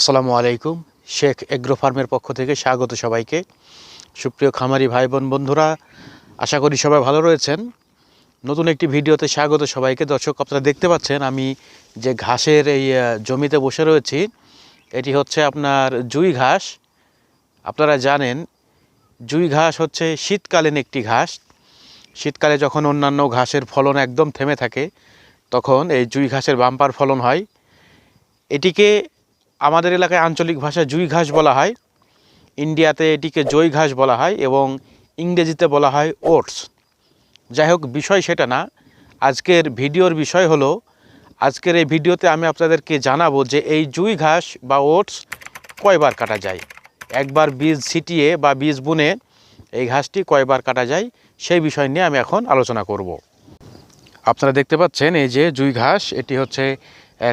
আসসালামু আলাইকুম। শেখ এগ্রো ফার্মের পক্ষ থেকে স্বাগত সবাইকে। সুপ্রিয় খামারি ভাই বোন বন্ধুরা, আশা করি সবাই ভালো রয়েছেন। নতুন একটি ভিডিওতে স্বাগত সবাইকে। দর্শক, আপনারা দেখতে পাচ্ছেন আমি যে ঘাসের এই জমিতে বসে রয়েছি, এটি হচ্ছে আপনার জুই ঘাস। আপনারা জানেন, জুই ঘাস হচ্ছে শীতকালীন একটি ঘাস। শীতকালে যখন অন্যান্য ঘাসের ফলন একদম থেমে থাকে, তখন এই জুই ঘাসের বাম্পার ফলন হয়। এটিকে আমাদের এলাকায় আঞ্চলিক ভাষায় জুই ঘাস বলা হয়। ইন্ডিয়াতে এটিকে জই ঘাস বলা হয় এবং ইংরেজিতে বলা হয় ওটস। যাই হোক, বিষয় সেটা না। আজকের ভিডিওর বিষয় হলো, আজকের এই ভিডিওতে আমি আপনাদেরকে জানাব যে এই জুই ঘাস বা ওটস কয়বার কাটা যায়। একবার বীজ ছিটিয়ে বা বীজ বুনে এই ঘাসটি কয়বার কাটা যায়, সেই বিষয় নিয়ে আমি এখন আলোচনা করব। আপনারা দেখতে পাচ্ছেন, এই যে জুই ঘাস, এটি হচ্ছে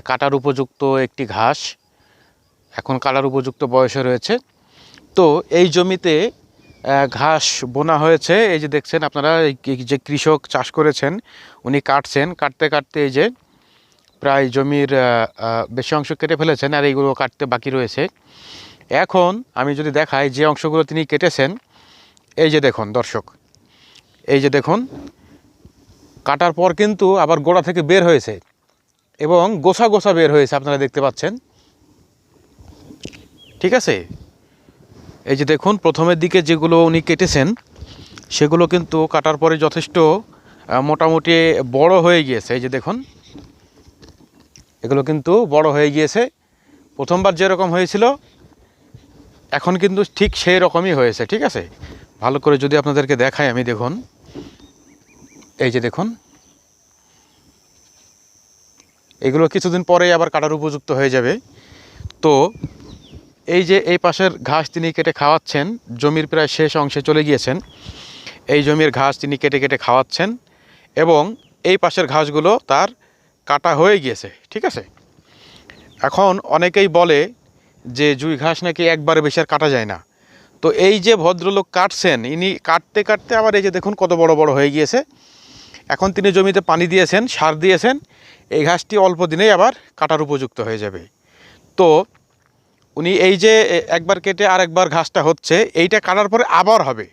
কাটার উপযুক্ত একটি ঘাস। এখন কালার উপযুক্ত বয়সে রয়েছে। তো এই জমিতে ঘাস বোনা হয়েছে। এই যে দেখছেন আপনারা যে কৃষক চাষ করেছেন, উনি কাটছেন। কাটতে কাটতে এই যে প্রায় জমির বেশি অংশ কেটে ফেলেছেন আর এইগুলো কাটতে বাকি রয়েছে। এখন আমি যদি দেখাই যে অংশগুলো তিনি কেটেছেন, এই যে দেখুন দর্শক, এই যে দেখুন, কাটার পর কিন্তু আবার গোড়া থেকে বের হয়েছে এবং গোছা গোছা বের হয়েছে, আপনারা দেখতে পাচ্ছেন। ঠিক আছে? এই যে দেখুন, প্রথমের দিকে যেগুলো উনি কেটেছেন, সেগুলো কিন্তু কাটার পরে যথেষ্ট মোটামুটি বড় হয়ে গিয়েছে। এই যে দেখুন, এগুলো কিন্তু বড় হয়ে গিয়েছে। প্রথমবার যেরকম হয়েছিল, এখন কিন্তু ঠিক সেই রকমই হয়েছে, ঠিক আছে? ভালো করে যদি আপনাদেরকে দেখাই আমি, দেখুন। এই যে দেখুন, এগুলো কিছুদিন পরেই আবার কাটার উপযুক্ত হয়ে যাবে। তো এই যে এই পাশের ঘাস তিনি কেটে খাওয়াচ্ছেন, জমির প্রায় শেষ অংশে চলে গিয়েছেন। এই জমির ঘাস তিনি কেটে কেটে খাওয়াচ্ছেন এবং এই পাশের ঘাসগুলো তার কাটা হয়ে গিয়েছে, ঠিক আছে? এখন অনেকেই বলে যে জুই ঘাস নাকি একবারে বেশি আর কাটা যায় না। তো এই যে ভদ্রলোক কাটছেন, ইনি কাটতে কাটতে আবার এই যে দেখুন কত বড় বড় হয়ে গিয়েছে। এখন তিনি জমিতে পানি দিয়েছেন, সার দিয়েছেন, এই ঘাসটি অল্প দিনেই আবার কাটার উপযুক্ত হয়ে যাবে। তো উনি এই যে একবার কেটে আর একবার ঘাসটা হচ্ছে, এইটা কাটার পরে আবার হবে।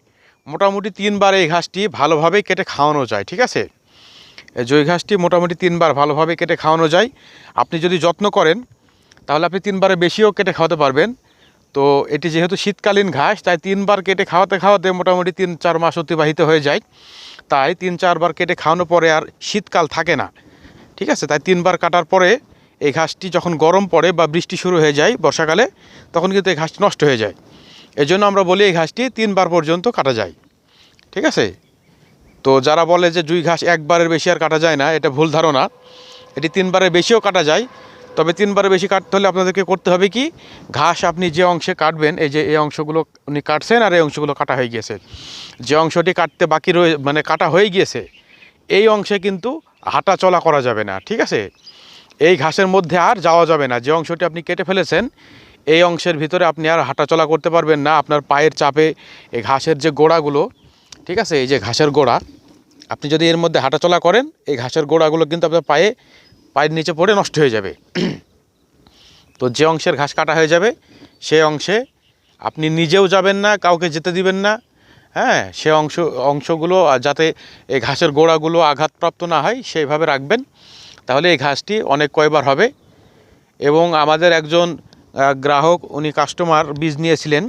মোটামুটি তিনবার এই ঘাসটি ভালোভাবে কেটে খাওয়ানো যায়, ঠিক আছে? জই ঘাসটি মোটামুটি তিনবার ভালোভাবে কেটে খাওয়ানো যায়। আপনি যদি যত্ন করেন, তাহলে আপনি তিনবারে বেশিও কেটে খাওয়াতে পারবেন। তো এটি যেহেতু শীতকালীন ঘাস, তাই তিনবার কেটে খাওয়াতে খাওয়াতে মোটামুটি তিন, চার মাস অতিবাহিত হয়ে যায়। তাই তিন, চারবার কেটে খাওয়ানোর পরে আর শীতকাল থাকে না, ঠিক আছে? তাই তিনবার কাটার পরে এই ঘাসটি যখন গরম পড়ে বা বৃষ্টি শুরু হয়ে যায় বর্ষাকালে, তখন কিন্তু এই ঘাসটি নষ্ট হয়ে যায়। এই জন্য আমরা বলি এই ঘাসটি তিনবার পর্যন্ত কাটা যায়। ঠিক আছে? তো যারা বলে যে জুই ঘাস একবারের বেশি আর কাটা যায় না, এটা ভুল ধারণা। এটি তিনবারের বেশিও কাটা যায়। তবে তিনবারের বেশি কাটতে হলে আপনাদেরকে করতে হবে কি, ঘাস আপনি যে অংশে কাটবেন, এই যে এই অংশগুলো উনি কাটছেন আর এই অংশগুলো কাটা হয়ে গিয়েছে। যে অংশটি কাটতে বাকি রয়ে মানে কাটা হয়ে গিয়েছে, এই অংশে কিন্তু হাঁটা চলা করা যাবে না। ঠিক আছে? এই ঘাসের মধ্যে আর যাওয়া যাবে না। যে অংশটি আপনি কেটে ফেলেছেন, এই অংশের ভিতরে আপনি আর হাঁটাচলা করতে পারবেন না। আপনার পায়ের চাপে এই ঘাসের যে গোড়াগুলো, ঠিক আছে? এই যে ঘাসের গোড়া, আপনি যদি এর মধ্যে হাঁটাচলা করেন, এই ঘাসের গোড়াগুলো কিন্তু আপনার পায়ে, পায়ের নিচে পড়ে নষ্ট হয়ে যাবে। তো যে অংশের ঘাস কাটা হয়ে যাবে সেই অংশে আপনি নিজেও যাবেন না, কাউকে যেতে দিবেন না। হ্যাঁ সে অংশ, অংশগুলো, যাতে এই ঘাসের গোড়াগুলো আঘাতপ্রাপ্ত না হয়, সেইভাবে রাখবেন। তাহলে এই ঘাসটি অনেক কয়বার হবে। এবং আমাদের একজন গ্রাহক, উনি কাস্টমার বীজ নিয়েছিলেন।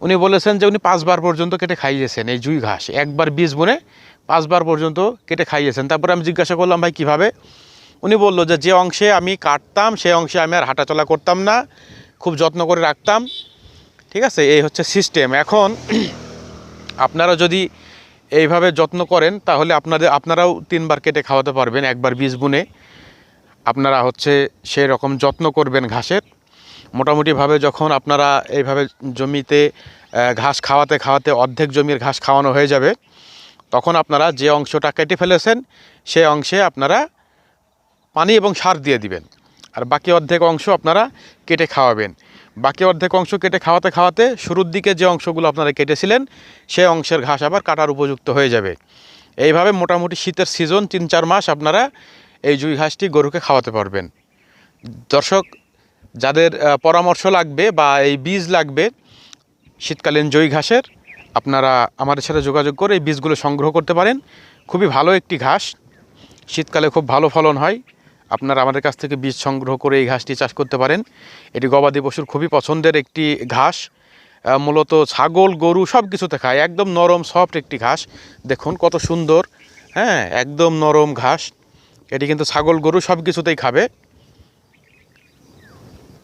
উনি বলেছেন যে উনি পাঁচবার পর্যন্ত কেটে খাইয়েছেন এই জুই ঘাস। একবার বীজ বুনে পাঁচবার পর্যন্ত কেটে খাইয়েছেন। তারপরে আমি জিজ্ঞাসা করলাম, ভাই, কীভাবে? উনি বলল যে যে অংশে আমি কাটতাম সেই অংশে আমি আর হাঁটাচলা করতাম না। খুব যত্ন করে রাখতাম। ঠিক আছে? এই হচ্ছে সিস্টেম এখন আপনারা যদি এইভাবে যত্ন করেন, তাহলে আপনাদের, আপনারাও তিনবার কেটে খাওয়াতে পারবেন, একবার বীজ বুনে। আপনারা হচ্ছে সেই রকম যত্ন করবেন ঘাসের। মোটামুটিভাবে যখন আপনারা এইভাবে জমিতে ঘাস খাওয়াতে খাওয়াতে অর্ধেক জমির ঘাস খাওয়ানো হয়ে যাবে, তখন আপনারা যে অংশটা কেটে ফেলেছেন সেই অংশে আপনারা পানি এবং সার দিয়ে দিবেন। আর বাকি অর্ধেক অংশ আপনারা কেটে খাওয়াবেন। বাকি অর্ধেক অংশ কেটে খাওয়াতে খাওয়াতে শুরুর দিকে যে অংশগুলো আপনারা কেটেছিলেন সেই অংশের ঘাস আবার কাটার উপযুক্ত হয়ে যাবে। এইভাবে মোটামুটি শীতের সিজন, তিন চার মাস আপনারা এই জুই ঘাসটি গরুকে খাওয়াতে পারবেন। দর্শক, যাদের পরামর্শ লাগবে বা এই বীজ লাগবে, শীতকালীন জই ঘাসের, আপনারা আমাদের সাথে যোগাযোগ করে এই বীজগুলো সংগ্রহ করতে পারেন। খুবই ভালো একটি ঘাস। শীতকালে খুব ভালো ফলন হয়। আপনারা আমাদের কাছ থেকে বীজ সংগ্রহ করে এই ঘাসটি চাষ করতে পারেন। এটি গবাদি পশুর খুবই পছন্দের একটি ঘাস। মূলত ছাগল, গরু সব কিছুতে খায়। একদম নরম সফট একটি ঘাস। দেখুন কত সুন্দর। হ্যাঁ একদম নরম ঘাস। এটি কিন্তু ছাগল, গরু সব কিছুতেই খাবে।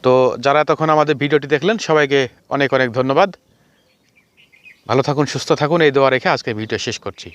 তো যারা তখন আমাদের ভিডিওটি দেখলেন, সবাইকে অনেক অনেক ধন্যবাদ। ভালো থাকুন, সুস্থ থাকুন, এই দোয়া রেখে আজকে ভিডিও শেষ করছি।